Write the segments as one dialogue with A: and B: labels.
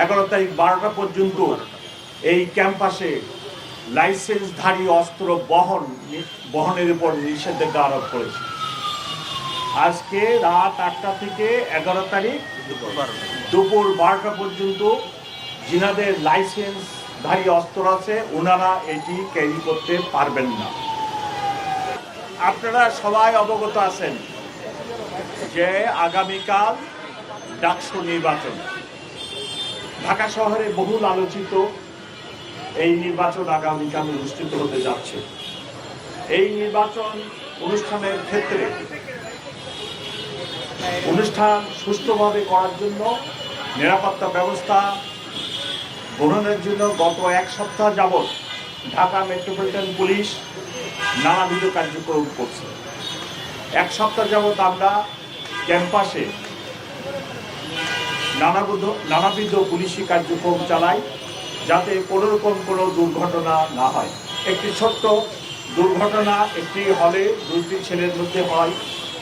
A: এগারো তারিখ বারোটা পর্যন্ত এই ক্যাম্পাসে লাইসেন্সধারী অস্ত্র বহন বহনের উপর নিষেধাজ্ঞা আরোপ করেছে। আজকে রাত আটটা থেকে এগারো তারিখ দুপুর বারোটা পর্যন্ত যিনাদের লাইসেন্সধারী অস্ত্র আছে, ওনারা এটি ক্যারি করতে পারবেন না। আপনারা সবাই অবগত আছেন যে আগামীকাল ডাকসু নির্বাচন। ঢাকা শহরে বহুল আলোচিত এই নির্বাচন আগামীকাল অনুষ্ঠিত হতে যাচ্ছে। এই নির্বাচন অনুষ্ঠানের ক্ষেত্রে অনুষ্ঠান সুষ্ঠুভাবে করার জন্য নিরাপত্তা ব্যবস্থা গ্রহণের জন্য গত এক সপ্তাহ যাবৎ ঢাকা মেট্রোপলিটন পুলিশ নানাবিধ কার্যক্রম করছে। এক সপ্তাহ যাবৎ আমরা ক্যাম্পাসে নানাবিধ নানাবিধ পুলিশি কার্যক্রম চালাই যাতে কোনো রকম কোনো দুর্ঘটনা না হয়। একটি ছোট্ট দুর্ঘটনা, একটি হলে দুইটি ছেলের মধ্যে হয়।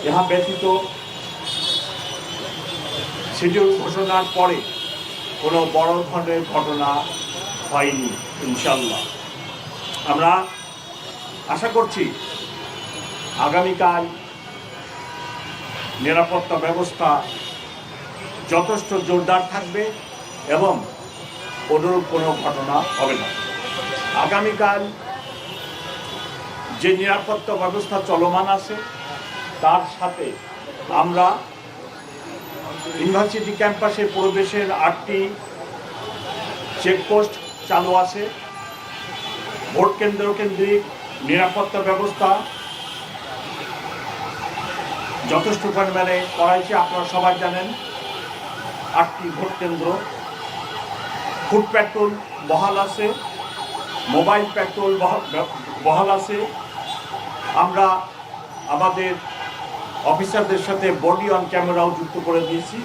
A: ইহা ব্যতীত শিডিউল ঘোষণার পরে কোনো বড় ধরনের ঘটনা হয়নি ইনশাল্লাহ আমরা আশা করছি আগামীকাল নিরাপত্তা ব্যবস্থা যথেষ্ট জোরদার থাকবে এবং অনুরূপ কোনো ঘটনা হবে না। আগামীকাল যে নিরাপত্তা ব্যবস্থা চলমান আছে, তার সাথে আমরা ইউনিভার্সিটি ক্যাম্পাসে প্রবেশের আটটি চেকপোস্ট চালু আছে। ভোট কেন্দ্র কেন্দ্রিক নিরাপত্তা ব্যবস্থা যথেষ্ট পরিমাণে করাইছে, আপনারা সবাই জানেন। আটটি ভোট কেন্দ্র। ফুড পেট্রোল বহাল আছে, মোবাইল পেট্রোল বহাল- আছে। আমরা আমাদের অফিসারদের সাথে বডি অন ক্যামেরাও যুক্ত করে দিয়েছি।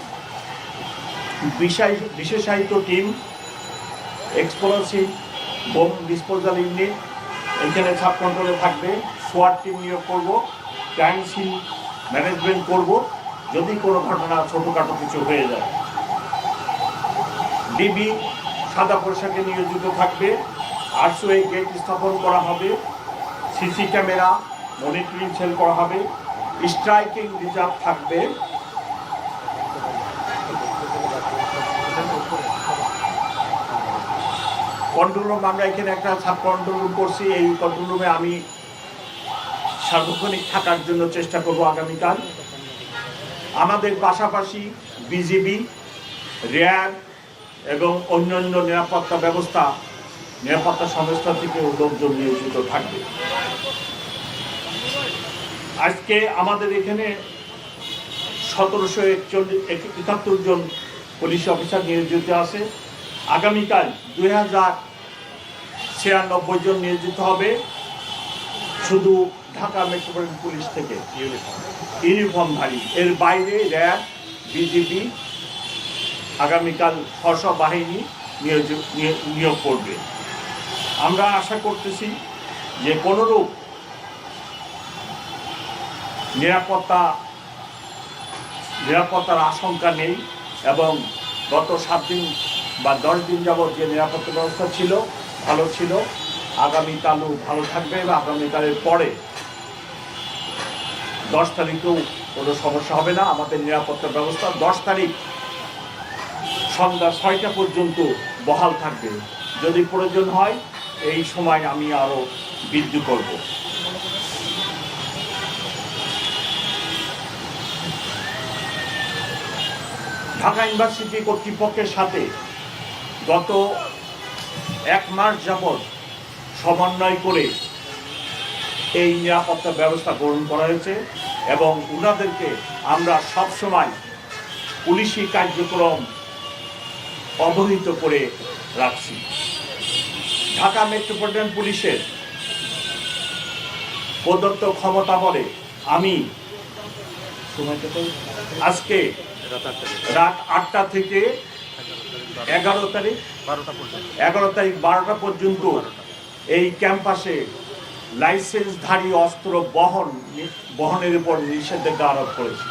A: বিশেষায়িত team, explosive bomb disposal unit, এখানে সাব কন্ট্রোলে থাকবে। সোয়ার টিম নিয়োগ করব, ক্রাইম সিন ম্যানেজমেন্ট করব, যদি কোনো ঘটনা ছোটোখাটো কিছু হয়ে যায়। ডিবি সাদা পোশাকে নিয়োজিত থাকবে। আরসোয়ে গেট স্থাপন করা হবে। সিসি ক্যামেরা, মনিটরিং সেল করা হবে। স্ট্রাইকিং রিজার্ভ থাকবে। কন্ট্রোল রুম, আমরা এখানে একটা সাব কন্ট্রোল রুম করছি। এই কন্ট্রোল রুমে আমি সার্বক্ষণিক থাকার জন্য চেষ্টা করব আগামীকাল। আমাদের পাশাপাশি বিজিবি, র্যাব এবং অন্যান্য নিরাপত্তা ব্যবস্থা, নিরাপত্তা সংস্থা থেকে লোকজন নিয়োজিত থাকবে। আজকে আমাদের এখানে সতেরোশো একচল্লিশ একাত্তর জন পুলিশ অফিসার নিয়োজিত আছে। আগামীকাল দুই হাজার ছিয়ানব্বই জন নিয়োজিত হবে। শুধু ঢাকা মেট্রোপলিটন পুলিশ থেকে ইউনিফর্মধারী এর বাইরে র্যাব, বিজিবি আগামীকাল স্ব বাহিনী নিয়োগ- নিয়োগ করবে। আমরা আশা করতেছি যে কোনোরূপ নিরাপত্তা, নিরাপত্তার আশঙ্কা নেই এবং গত সাত দিন বা দশ দিন যাবৎ যে নিরাপত্তা ব্যবস্থা ছিল, ভালো ছিল। আগামীকালও ভালো থাকবে এবং আগামীকালের পরে দশ তারিখেও কোনো সমস্যা হবে না। আমাদের নিরাপত্তা ব্যবস্থা দশ তারিখ সন্ধ্যা ছয়টা পর্যন্ত বহাল থাকবে। যদি প্রয়োজন হয়, এই সময় আমি আরও বৃদ্ধি করব। ঢাকা ইউনিভার্সিটি কর্তৃপক্ষের সাথে গত এক মাস যাবৎ সমন্বয় করে এই নিরাপত্তা ব্যবস্থা গ্রহণ করা হয়েছে এবং ওনাদেরকে আমরা সবসময় পুলিশি কার্যক্রম অবহিত করে রাখছি। ঢাকা মেট্রোপলিটন পুলিশের প্রদত্ত ক্ষমতা বলে আমি আজকে রাত আটটা থেকে এগারো তারিখ এগারো তারিখ বারোটা পর্যন্ত এই ক্যাম্পাসে লাইসেন্সধারী অস্ত্র বহন, বহনের উপর নিষেধাজ্ঞা আরোপ করেছে।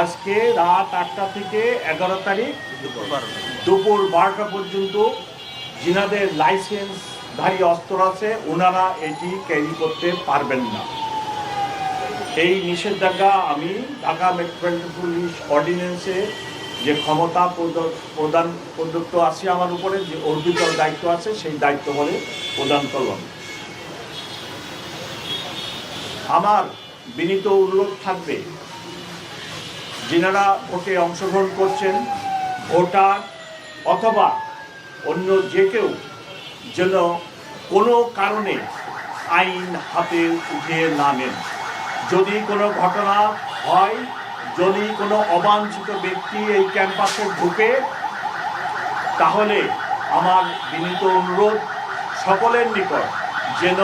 A: আজকে রাত আটটা থেকে এগারো তারিখ দুপুর বারোটা পর্যন্ত যিনাদের লাইসেন্সধারী অস্ত্র আছে, ওনারা এটি ক্যারি করতে পারবেন না। এই নিষেধাজ্ঞা আমি ঢাকা মেট্রোপলিটন পুলিশ অর্ডিন্যান্সে যে ক্ষমতা প্রদ- প্রদান, প্রদত্ত আছে আমার উপরে, যে অর্পিত দায়িত্ব আছে, সেই দায়িত্ব বলে প্রদান করলাম। আমার বিনীত অনুরোধ থাকবে, যিনারা ভোটে অংশগ্রহণ করছেন ভোটার অথবা অন্য যে কেউ যেন কোনো কারণে আইন হাতে উঠিয়ে না নেন যদি কোনো ঘটনা হয়, যদি কোনো অবাঞ্ছিত ব্যক্তি এই ক্যাম্পাসে ঢুকে, তাহলে আমার বিনীত অনুরোধ, সকলের নিকট যেন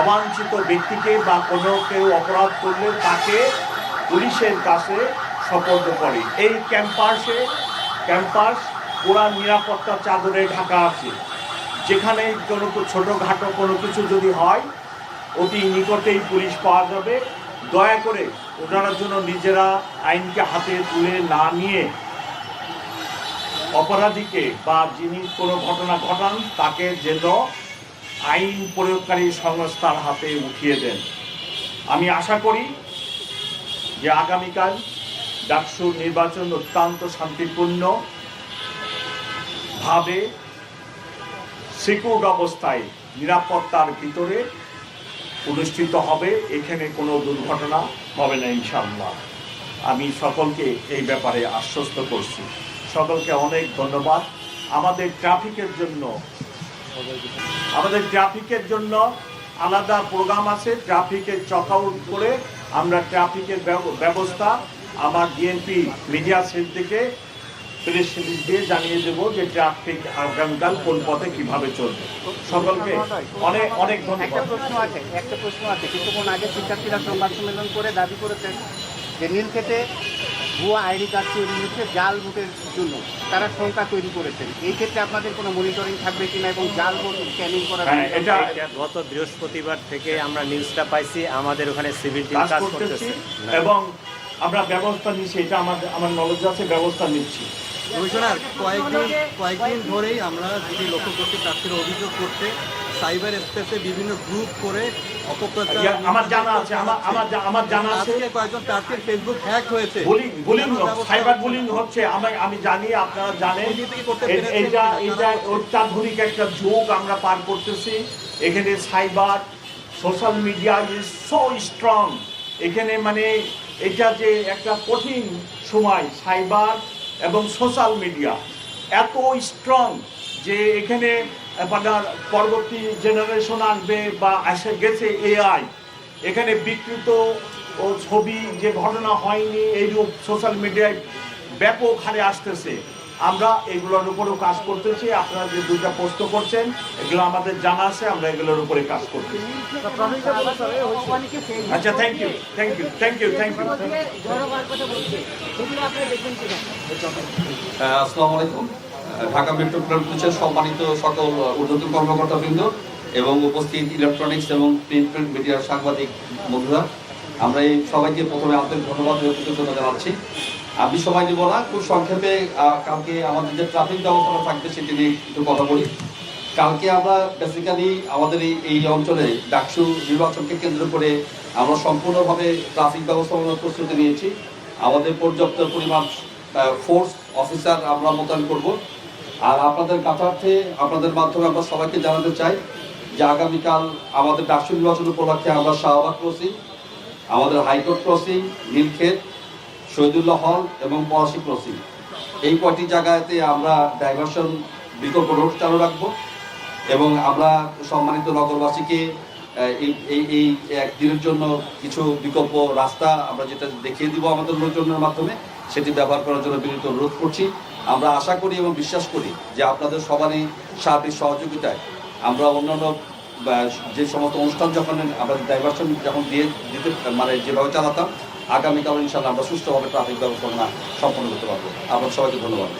A: অবাঞ্ছিত ব্যক্তিকে বা কোনো কেউ অপরাধ করলে তাকে পুলিশের কাছে সপর্দ করে। এই ক্যাম্পাসে ক্যাম্পাস পুরা নিরাপত্তা চাদরে ঢাকা আছে। যেখানে কোনো ছোটোখাটো কোনো কিছু যদি হয়, অতি নিকটেই পুলিশ পাওয়া যাবে। দয়া করে ওনারা জন্য নিজেরা আইনকে হাতে তুলে না নিয়ে অপরাধীকে বা যিনি কোনো ঘটনা ঘটান, তাকে যেন আইন প্রয়োগকারী সংস্থার হাতে উঠিয়ে দেন। আমি আশা করি যে আগামীকাল ডাকসু নির্বাচন অত্যন্ত শান্তিপূর্ণ ভাবে সিকিউর অবস্থায় নিরাপত্তার ভিতরে অনুষ্ঠিত হবে, এখানে কোনো দুর্ঘটনা হবে না ইনশাআল্লাহ। আমি সকলকে এই ব্যাপারে আশ্বস্ত করছি। সকলকে অনেক ধন্যবাদ। আমাদের ট্রাফিকের জন্য, আমাদের ট্রাফিকের জন্য আলাদা প্রোগ্রাম আছে, ট্রাফিকের চক আউট করে আমরা ট্রাফিকের ব্যব- ব্যবস্থা আমার ডিএনপি মিডিয়া সেল থেকে প্রেস রিলিজ দিয়ে জানিয়ে দেবো যে ট্রাফিক আগামীকাল কোন পথে কীভাবে চলবে। সকলকে অনেক অনেক ধন্যবাদ।
B: একটা প্রশ্ন আছে একটা প্রশ্ন আছে। কিছুক্ষণ আগে শিক্ষার্থীরা সংবাদ সম্মেলন করে দাবি করেছেন যে নীলক্ষেতে ভুয়া আইডি কার্ড তৈরি হচ্ছে জাল ভোটের জন্য। তারা সংখ্যা তৈরি করেছেন। এই ক্ষেত্রে আপনাদের কোনো মনিটরিং থাকবে কিনা এবং জাল ভোট স্ক্যানিং করার
A: হ্যাঁ এটা
C: গত বৃহস্পতিবার থেকে আমরা নিউজটা পাইছি। আমাদের ওখানে সিভিল টিম
A: কাজ করতেছে। এবং আমরা ব্যবস্থা নিচ্ছি এটা আমাদের আমার নলেজ আছে ব্যবস্থা নিচ্ছি।
D: কমিশনার কয়েকদিন কয়েকদিন ধরেই আমরা যদি লক্ষ্য করছি প্রার্থীর অভিযোগ করতে সাইবার স্পেসে বিভিন্ন গ্রুপ করে অপপ্রচার
A: আমার জানা আছে আমার আমার আমার জানা আছে।
D: কয়েকজন প্রার্থীর ফেসবুক হ্যাক হয়েছে।
A: বুলিং বুলিং সাইবার
D: হচ্ছে
A: বুলিং হচ্ছে আমি আমি জানি আপনারা জানেন।
D: ওই দিক থেকে করতে
A: এ-
D: পেরেছেন
A: এইটা
D: কিনা?
A: এইটা অত্যাধুনিক একটা যুগ আমরা পার করতেছি। এখানে cyber social media is so strong এখানে মানে এটা যে একটা কঠিন সময়, সাইবার এবং সোশ্যাল মিডিয়া, এত স্ট্রং যে এখানে আপনার পরবর্তী জেনারেশন আসবে বা এসে গেছে এআই এখানে বিকৃত ও ছবি যে ঘটনা হয়নি, এইরূপ সোশ্যাল মিডিয়ায় ব্যাপক হারে আসতেছে। আমরা এগুলোর উপরেও কাজ করতেছি, আপনারা যে দুইটা প্রশ্ন করছেন, এগুলো আমাদের জানা আছে, আমরা এগুলোর উপরে কাজ করতেছি। আচ্ছা thank you thank you thank you thank you
E: আসসালামু আলাইকুম। ঢাকা মেট্রোপলিটন পুলিশের সম্মানিত সকল ঊর্ধ্বতন কর্মকর্তাবৃন্দ এবং উপস্থিত ইলেকট্রনিক্স এবং প্রিন্ট মিডিয়ার সাংবাদিক বন্ধুরা, আমরা এই সবাইকে প্রথমে আন্তরিক ধন্যবাদ কৃতজ্ঞতা জানাচ্ছি। আমি সময় নিব না, খুব সংক্ষেপে কালকে আমাদের যে ট্রাফিক ব্যবস্থাটা থাকবে সেটি নিয়ে একটু কথা বলি। কালকে আমরা বেসিক্যালি আমাদের এই অঞ্চলে ডাকসু নির্বাচনকে কেন্দ্র করে আমরা সম্পূর্ণভাবে ট্রাফিক ব্যবস্থাপনার প্রস্তুতি নিয়েছি। আমাদের পর্যাপ্ত পরিমাণ ফোর্স অফিসার আমরা মোতায়েন করব। আর আপনাদের কাছার্থে আপনাদের মাধ্যমে আমরা সবাইকে জানাতে চাই যে আগামীকাল আমাদের ডাকসু নির্বাচন উপলক্ষে আমরা শাহবাগ ক্রসিং আমাদের high court crossing Nilkhet Shahidullah hall এবং পলাশি ক্রসিং এই কয়টি জায়গাতে আমরা ডাইভারশন বিকল্প রোড চালু রাখব এবং আমরা সম্মানিত নগরবাসীকে এই এই এই একদিনের জন্য কিছু বিকল্প রাস্তা আমরা যেটা দেখিয়ে দিব আমাদের লোকজনের মাধ্যমে, সেটি ব্যবহার করার জন্য বিনীত অনুরোধ করছি। আমরা আশা করি এবং বিশ্বাস করি যে আপনাদের সবারই সার্বিক সহযোগিতায় আমরা অন্যান্য যে সমস্ত অনুষ্ঠান যখন আমরা ডাইভারশন যখন দিয়ে দিতে মানে যেভাবে চালাতাম আগামীকাল ইনশাল্লাহ আমরা সুস্থভাবে ট্রাফিক ব্যবস্থাপনা সম্পন্ন করতে পারব। আপনার সবাইকে ধন্যবাদ।